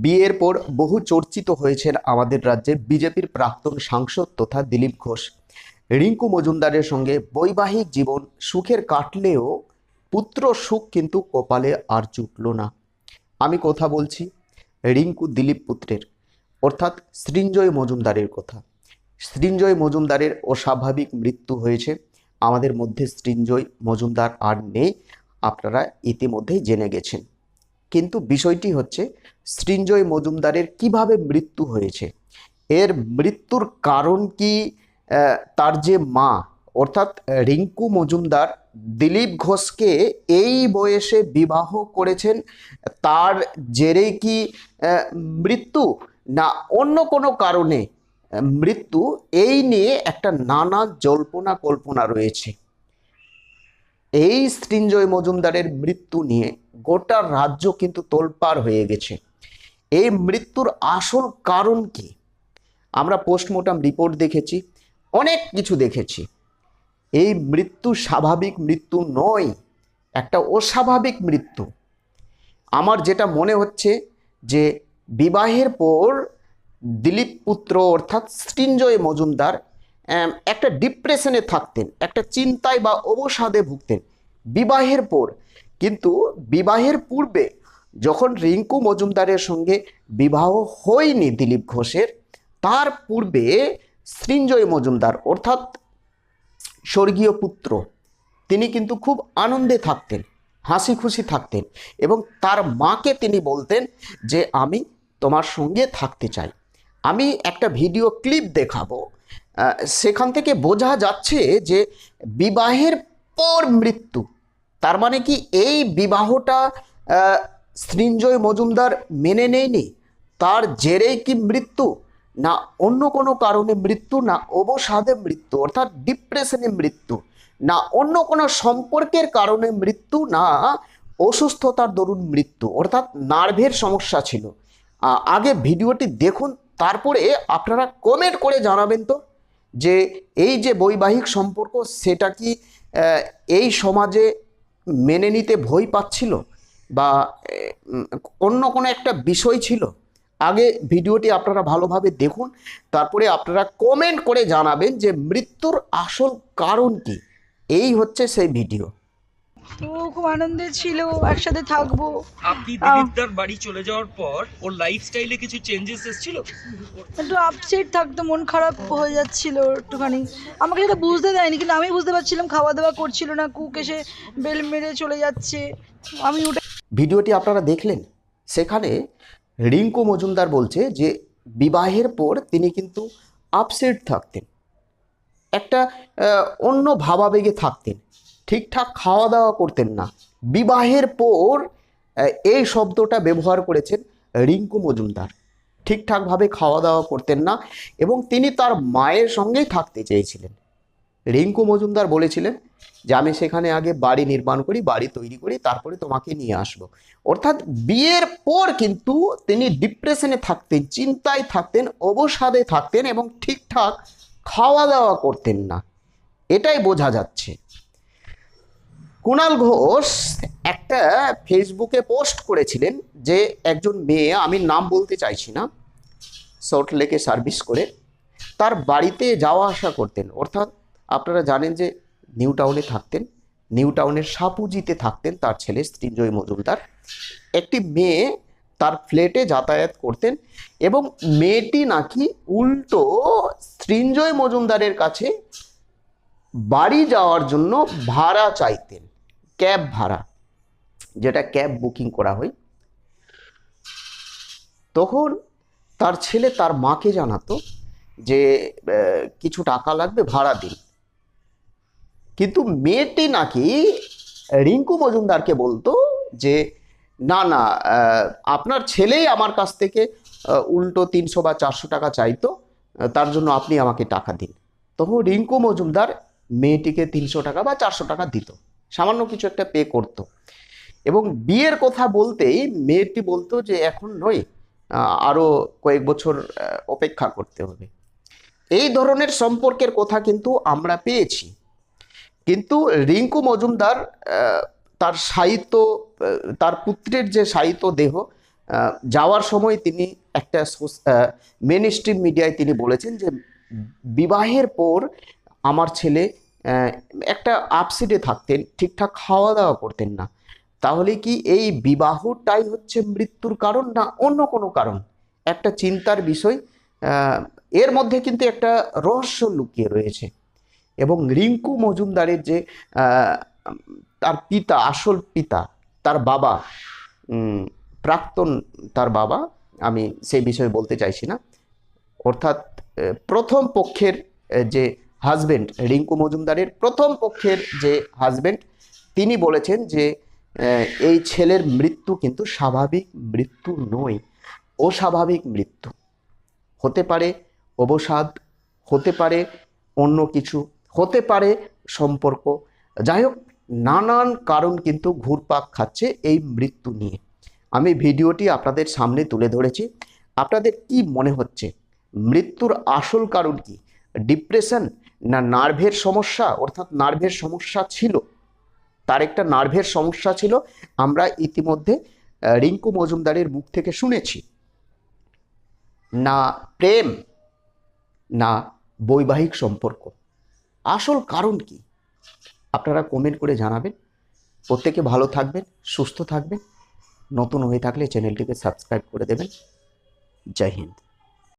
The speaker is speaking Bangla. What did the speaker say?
বিয়ের পর বহু চর্চিত হয়েছেন আমাদের রাজ্যে বিজেপির প্রাক্তন সাংসদ তথা দিলীপ ঘোষ। রিঙ্কু মজুমদারের সঙ্গে বৈবাহিক জীবন সুখের কাটলেও পুত্র সুখ কিন্তু কপালে আর জুটল না। আমি কথা বলছি রিঙ্কু দিলীপ পুত্রের, অর্থাৎ সৃঞ্জয় মজুমদারের কথা। সৃঞ্জয় মজুমদারের অস্বাভাবিক মৃত্যু হয়েছে। আমাদের মধ্যে সৃঞ্জয় মজুমদার আর নেই। আপনারা ইতিমধ্যেই জেনে গেছেন। কিন্তু বিষয়টি হচ্ছে সৃঞ্জয় মজুমদারের কীভাবে মৃত্যু হয়েছে? এর মৃত্যুর কারণ কি? তার যে মা, অর্থাৎ রিঙ্কু মজুমদার, দিলীপ ঘোষকে এই বয়সে বিবাহ করেছেন, তার জেরে কি মৃত্যু? না, অন্য কোনো কারণে মৃত্যু? এই নিয়ে একটা নানা জল্পনা কল্পনা রয়েছে। এই সৃঞ্জয় মজুমদারের মৃত্যু নিয়ে গোটা রাজ্য কিন্তু তোলপাড় হয়ে গেছে। এই মৃত্যুর আসল কারণ কি? আমরা পোস্টমর্টম রিপোর্ট দেখেছি, অনেক কিছু দেখেছি। এই মৃত্যু স্বাভাবিক মৃত্যু নয়, একটা অস্বাভাবিক মৃত্যু। আমার যেটা মনে হচ্ছে যে বিবাহের পর দিলীপ পুত্র অর্থাৎ সৃঞ্জয় মজুমদার একটা ডিপ্রেশনে থাকতেন, একটা চিন্তায় বা অবসাদে ভুগতেন। বিবাহের পর, কিন্তু বিবাহের পূর্বে যখন রিঙ্কু মজুমদারের সঙ্গে বিবাহ হয়নি দিলীপ ঘোষের, তার পূর্বে সৃঞ্জয় মজুমদার, অর্থাৎ স্বর্গীয় পুত্র, তিনি কিন্তু খুব আনন্দে থাকতেন হাসি খুশি থাকতেন এবং তার মাকে তিনি বলতেন যে, আমি তোমার সঙ্গে থাকতে চাই। আমি একটা ভিডিও ক্লিপ দেখাবো। সেখান থেকে বোঝা যাচ্ছে যে বিবাহের পর মৃত্যু। তার মানে কি এই বিবাহটা সৃঞ্জয় মজুমদার মেনে নেয়নি? তার জেরেই কি মৃত্যু? না অন্য কোনো কারণে মৃত্যু, না অবসাদে মৃত্যু, অর্থাৎ ডিপ্রেশনে মৃত্যু, না অন্য কোনো সম্পর্কের কারণে মৃত্যু, না অসুস্থতার দরুন মৃত্যু, অর্থাৎ নার্ভের সমস্যা ছিল। আগে ভিডিওটি দেখুন তারপরে আপনারা কমেন্ট করে জানাবেন তো যে এই যে বৈবাহিক সম্পর্ক সেটা কি এই সমাজে মেনে নিতে ভয় পাচ্ছিল? বা অন্য কোনো একটা বিষয় ছিল? আগে ভিডিওটি আপনারা ভালোভাবে দেখুন, তারপরে আপনারা কমেন্ট করে জানাবেন যে মৃত্যুর আসল কারণ কি। এই হচ্ছে সেই ভিডিও। তো খুব আনন্দে ছিল একসাথে থাকব। আপনি দিলীপদার বাড়ি চলে যাওয়ার পর ওর লাইফস্টাইলে কিছু চেঞ্জেস এসেছিল? একটু আপসেট থাকতো মন খারাপ হয়ে যাচ্ছিল একটুখানি। আমাকে সেটা বুঝতে দেয়নি কিন্তু আমি বুঝতে পারছিলাম খাওয়া দাওয়া করছিল না কুক এসে বেল মেরে চলে যাচ্ছে। আমি ওটা ভিডিওটি আপনারা দেখলেন। সেখানে রিঙ্কু মজুমদার বলছে যে বিবাহের পর তিনি কিন্তু আপসেট থাকতেন। একটা আহ, অন্য ভাবাবেগে থাকতেন। ঠিকঠাক খাওয়া দাওয়া করতেন না। বিবাহের পর এই শব্দটা ব্যবহার করেছেন রিঙ্কু মজুমদার। ঠিকঠাকভাবে খাওয়া দাওয়া করতেন না এবং তিনি তার মায়ের সঙ্গেই থাকতে চেয়েছিলেন। রিঙ্কু মজুমদার বলেছিলেন যে, আমি সেখানে আগে বাড়ি নির্মাণ করি, বাড়ি তৈরি করি, তারপরে তোমাকে নিয়ে আসব। অর্থাৎ বিয়ের পর কিন্তু তিনি ডিপ্রেশনে থাকতেন, চিন্তায় থাকতেন, অবসাদে থাকতেন এবং ঠিকঠাক খাওয়া দাওয়া করতেন না। এটাই বোঝা যাচ্ছে। কুণাল ঘোষ একটা ফেসবুকে পোস্ট করেছিলেন যে একজন মেয়ে, আমি নাম বলতে চাইছি না সল্ট লেকে সার্ভিস করে তার বাড়িতে যাওয়া আসা করতেন। অর্থাৎ আপনারা জানেন যে নিউ টাউনে থাকতেন, নিউ টাউনের সাপুজিতে থাকতেন তার ছেলে সৃঞ্জয় মজুমদার। একটি মেয়ে তার ফ্ল্যাটে যাতায়াত করতেন এবং মেয়েটি নাকি উল্টো সৃঞ্জয় মজুমদারের কাছে বাড়ি যাওয়ার জন্য ভাড়া চাইতেন। ক্যাব ভাড়া, যেটা ক্যাব বুকিং করা হয়, তখন তার ছেলে তার মাকে জানাতো যে কিছু টাকা লাগবে ভাড়া দিন। কিন্তু মেয়েটি নাকি রিঙ্কু মজুমদারকে বলতো যে, না না আপনার ছেলেই আমার কাছ থেকে উল্টো তিনশো বা চারশো টাকা চাইতো তার জন্য আপনি আমাকে টাকা দিন। তখন রিঙ্কু মজুমদার মেয়েটিকে তিনশো টাকা বা চারশো টাকা দিত। সামান্য কিছু একটা পে করতো। এবং বিয়ের কথা বলতেই মেয়েটি বলতো যে, এখন নয় আরও কয়েক বছর অপেক্ষা করতে হবে। এই ধরনের সম্পর্কের কথা কিন্তু আমরা পেয়েছি। কিন্তু রিঙ্কু মজুমদার তার সাহিত্য তার পুত্রের যে সাহিত্য দেহ যাওয়ার সময় তিনি একটা মেন স্ট্রিম মিডিয়ায় তিনি বলেছেন যে, বিবাহের পর আমার ছেলে একটা আপসেটে থাকতেন, ঠিকঠাক খাওয়া দাওয়া করতেন না। তাহলে কি এই বিবাহটাই হচ্ছে মৃত্যুর কারণ না অন্য কোনো কারণ? একটা চিন্তার বিষয় এর মধ্যে কিন্তু একটা রহস্য লুকিয়ে রয়েছে। এবং রিঙ্কু মজুমদারের যে তার পিতা, আসল পিতা, তার বাবা প্রাক্তন তার বাবা, আমি সেই বিষয়ে বলতে চাইছি না। অর্থাৎ প্রথম পক্ষের যে হাজবেন্ড রিঙ্কু মজুমদারের প্রথম পক্ষের যে হাজবেন্ড তিনি বলেছেন যে এই ছেলের মৃত্যু কিন্তু স্বাভাবিক মৃত্যু নয়, অস্বাভাবিক মৃত্যু। হতে পারে অবসাদ, হতে পারে অন্য কিছু, হতে পারে সম্পর্ক। যাই হোক, নানান কারণ কিন্তু ঘুরপাক খাচ্ছে এই মৃত্যু নিয়ে। আমি ভিডিওটি আপনাদের সামনে তুলে ধরেছি। আপনাদের কি মনে হচ্ছে? মৃত্যুর আসল কারণ কি? ডিপ্রেশন না নার্ভের সমস্যা, অর্থাৎ নার্ভের সমস্যা ছিল। তার একটা নার্ভের সমস্যা ছিল, আমরা ইতিমধ্যে রিঙ্কু মজুমদারের মুখ থেকে শুনেছি। না প্রেম, না বৈবাহিক সম্পর্ক। আসল কারণ কি? আপনারা কমেন্ট করে জানাবেন। প্রত্যেকে ভালো থাকবেন, সুস্থ থাকবেন। নতুন হয়ে থাকলে চ্যানেলটিকে সাবস্ক্রাইব করে দেবেন। জয় হিন্দ।